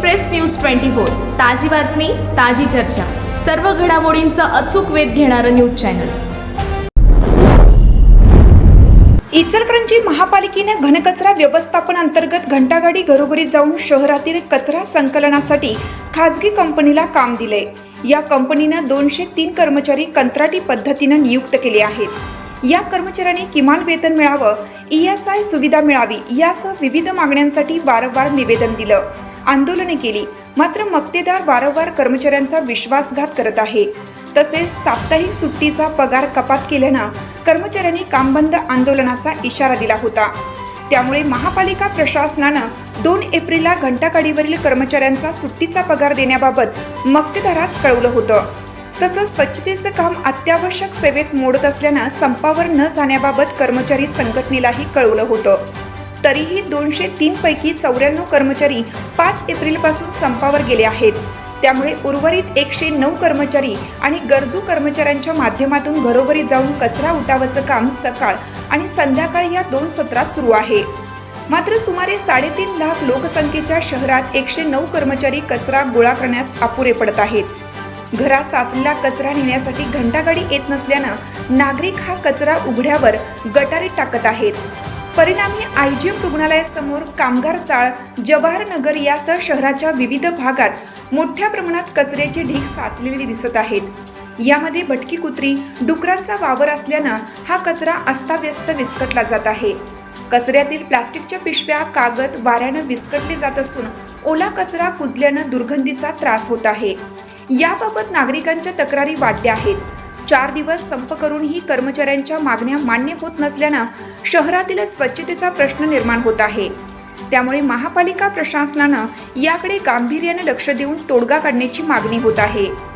Express news twenty four. ताजी बातमी ताजी चर्चा. सर्व घडामोडींचा अचूक वेध घेणारं न्यूज चॅनल. इचलकरंजी महापालिकेनं घनकचरा व्यवस्थापन अंतर्गत घंटागाडी घरोघरी जाऊन शहरातील कचरा संकलनासाठी खाजगी कंपनीला काम दिले या कंपनीनं दोनशे तीन कर्मचारी कंत्राटी पद्धतीनं नियुक्त केले आहेत. या कर्मचाऱ्यांनी किमान वेतन मिळावं ई एस आय सुविधा मिळावी यासह विविध मागण्यांसाठी वारंवार निवेदन दिलं. आंदोलने केली. मात्र मक्तेदार वारंवार कर्मचाऱ्यांचा विश्वासघात करत आहे. तसेच साप्ताहिक सुट्टीचा पगार कपात केल्यानं कर्मचाऱ्यांनी कामबंद आंदोलनाचा इशारा दिला होता. त्यामुळे महापालिका प्रशासनानं दोन एप्रिलला घंटागाडीवरील कर्मचाऱ्यांचा सुट्टीचा पगार देण्याबाबत मक्तेदारास कळवलं होतं. तसंच स्वच्छतेचं काम अत्यावश्यक सेवेत मोडत असल्यानं संपावर न जाण्याबाबत कर्मचारी संघटनेलाही कळवलं होतं. तरीही दोनशे तीन पैकी चौऱ्याण्णव कर्मचारी पाच एप्रिलपासून संपावर गेले आहेत. त्यामुळे उर्वरित एकशे नऊ कर्मचारी आणि गरजू कर्मचाऱ्यांच्या माध्यमातून घरोघरी जाऊन कचरा उठावाचं काम सकाळ आणि संध्याकाळ या दोन सत्रात सुरू आहे. मात्र सुमारे साडेतीन लाख लोकसंख्येच्या शहरात एकशे नऊ कर्मचारी कचरा गोळा करण्यास अपुरे पडत आहेत. घरात साचलेला कचरा नेण्यासाठी घंटागाडी येत नसल्यानं नागरिक हा कचरा उघड्यावर गटारीत टाकत आहेत. परिणामी आय जी एम रुग्णालयासमोर कामगार चाळ जवाहर नगर यासह शहराच्या विविध भागात मोठ्या प्रमाणात कचऱ्याचे ढीग साचलेले दिसत आहेत. यामध्ये भटकी कुत्री डुकरांचा वावर असल्यानं हा कचरा अस्ताव्यस्त विस्कटला जात आहे. कचऱ्यातील प्लास्टिकच्या पिशव्या कागद वाऱ्यानं विस्कटले जात असून ओला कचरा कुजल्यानं दुर्गंधीचा त्रास होत आहे. याबाबत नागरिकांच्या तक्रारी वाढल्या आहेत. चार दिवस संप करूनही कर्मचाऱ्यांच्या मागण्या मान्य होत नसल्यानं शहरातील स्वच्छतेचा प्रश्न निर्माण होत आहे. त्यामुळे महापालिका प्रशासनानं याकडे गांभीर्यानं लक्ष देऊन तोडगा काढण्याची मागणी होत आहे.